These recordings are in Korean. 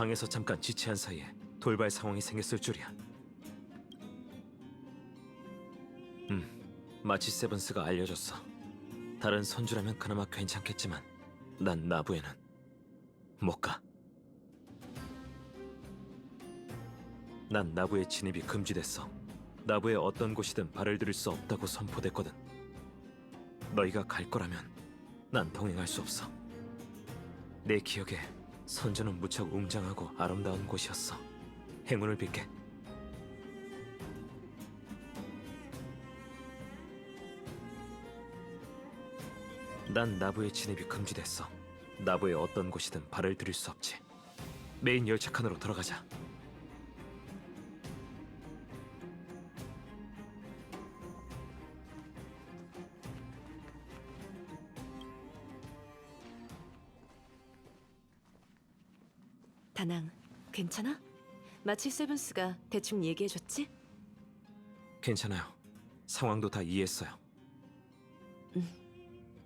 방에서 잠깐 지체한 사이에 돌발 상황이 생겼을 줄이야. 음, 마치 세븐스가 알려줬어. 다른 선주라면 그나마 괜찮겠지만 난 나부에는 못 가. 난 나부의 진입이 금지됐어. 나부의 어떤 곳이든 발을 들일 수 없다고 선포됐거든. 너희가 갈 거라면 난 동행할 수 없어. 내 기억에 선주는 무척 웅장하고 아름다운 곳이었어. 행운을 빌게. 난 나부의 진입이 금지됐어. 나부의 어떤 곳이든 발을 들일 수 없지. 메인 열차 칸으로 들어가자. 다낭, 괜찮아? 마치 세븐스가 대충 얘기해줬지? 괜찮아요. 상황도 다 이해했어요.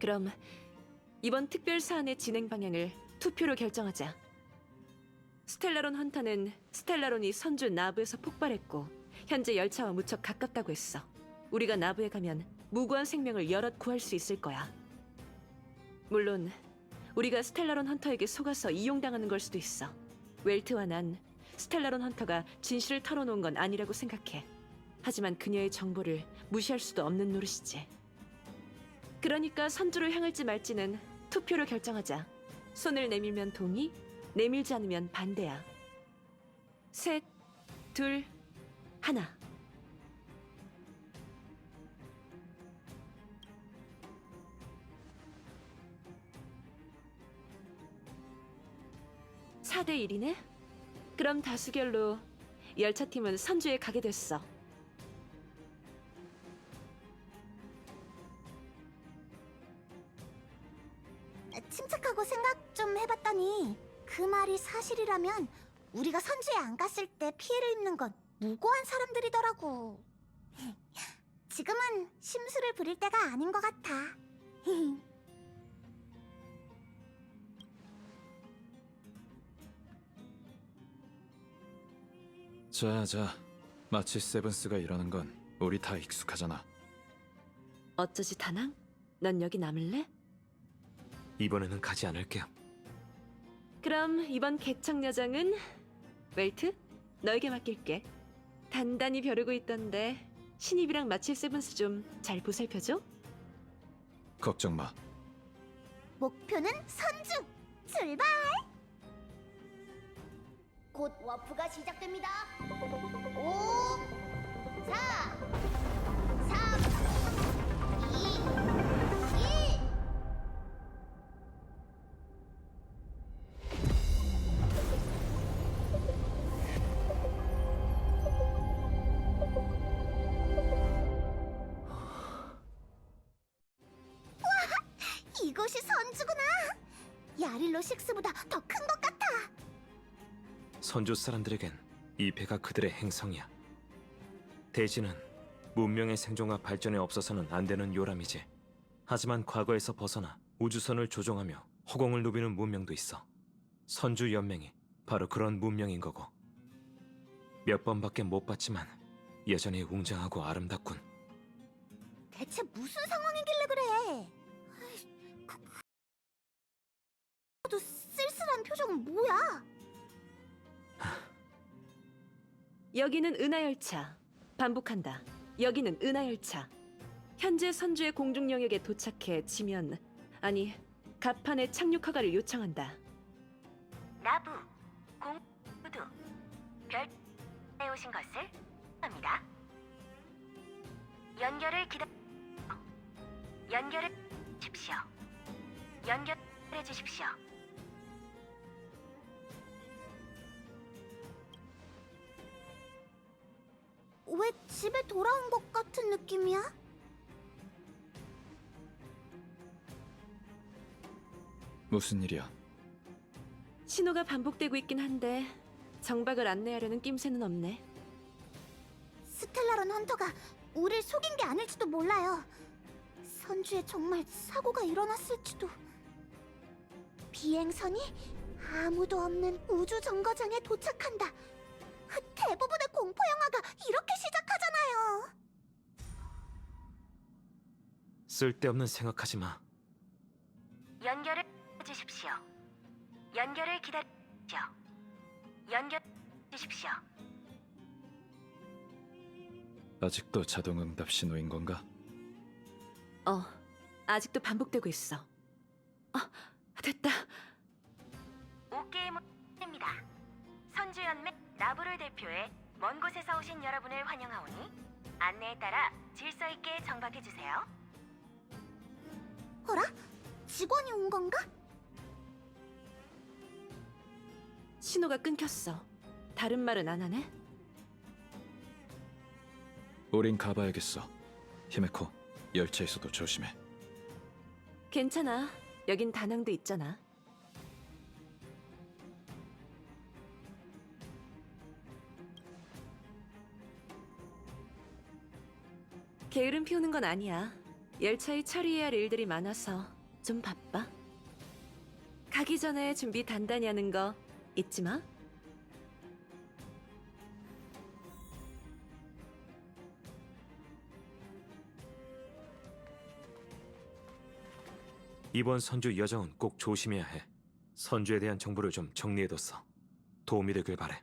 그럼 이번 특별 사안의 진행 방향을 투표로 결정하자. 스텔라론 헌터는 스텔라론이 선주 나부에서 폭발했고 현재 열차와 무척 가깝다고 했어. 우리가 나부에 가면 무고한 생명을 여럿 구할 수 있을 거야. 물론 우리가 스텔라론 헌터에게 속아서 이용당하는 걸 수도 있어. 웰트와 난 스텔라론 헌터가 진실을 털어놓은 건 아니라고 생각해. 하지만 그녀의 정보를 무시할 수도 없는 노릇이지. 그러니까 선주를 향할지 말지는 투표로 결정하자. 손을 내밀면 동의, 내밀지 않으면 반대야. 셋, 둘, 하나. 사대 1이네? 그럼 다수결로 열차팀은 선주에 가게 됐어. 침착하고 생각 좀 해봤더니 그 말이 사실이라면 우리가 선주에 안 갔을 때 피해를 입는 건 무고한 사람들이더라고. 지금은 심술을 부릴 때가 아닌 것 같아. 자, 자. 마치 세븐스가 이러는 건 우리 다 익숙하잖아. 어쩌지 다낭? 넌 여기 남을래? 이번에는 가지 않을게요. 그럼 이번 개척 여정은 웰트 너에게 맡길게. 단단히 벼르고 있던데 신입이랑 마칠 세븐스 좀 잘 보살펴줘. 걱정 마. 목표는 선주! 출발! 곧 워프가 시작됩니다. 5, 4, 3, 2, 1. 이곳이 선주구나. 야릴로 식스보다 더 큰 것 같아. 선조 사람들에겐 이 배가 그들의 행성이야. 대지는 문명의 생존과 발전에 없어서는 안 되는 요람이지. 하지만 과거에서 벗어나 우주선을 조종하며 허공을 누비는 문명도 있어. 선주 연맹이 바로 그런 문명인 거고. 몇 번밖에 못 봤지만 여전히 웅장하고 아름답군. 대체 무슨 상황이길래 그래? 그, 그... 도 쓸쓸한 표정은 뭐야? 여기는 은하열차. 반복한다. 여기는 은하열차. 현재 선주의 공중 영역에 도착해 지면 아니 갑판에 착륙 허가를 요청한다. 나부, 공부두, 별 에 오신 것을 합니다. 연결을 기다. 연결을 주십시오. 연결해 주십시오. 왜 집에 돌아온 것 같은 느낌이야? 무슨 일이야? 신호가 반복되고 있긴 한데 정박을 안내하려는 낌새는 없네. 스텔라론 헌터가 우릴 속인 게 아닐지도 몰라요. 선주에 정말 사고가 일어났을지도. 비행선이 아무도 없는 우주 정거장에 도착한다. 그 대부분의 공포 영화가 이렇게 시작하잖아요. 쓸데없는 생각하지 마. 연결을 주십시오. 연결을 기다리십시오. 연결 주십시오. 아직도 자동 응답 신호인 건가? 어, 아직도 반복되고 있어. 아, 됐다. 오게임입니다. 선주연맹 나부를 대표해 먼 곳에서 오신 여러분을 환영하오니 안내에 따라 질서 있게 정박해 주세요. 어라? 직원이 온 건가? 신호가 끊겼어. 다른 말은 안 하네? 우린 가봐야겠어. 히메코, 열차에서도 조심해. 괜찮아. 여긴 다낭도 있잖아. 게으름 피우는 건 아니야. 열차에 처리해야 할 일들이 많아서 좀 바빠. 가기 전에 준비 단단히 하는 거 잊지 마. 이번 선주 여정은 꼭 조심해야 해. 선주에 대한 정보를 좀 정리해뒀어. 도움이 되길 바래.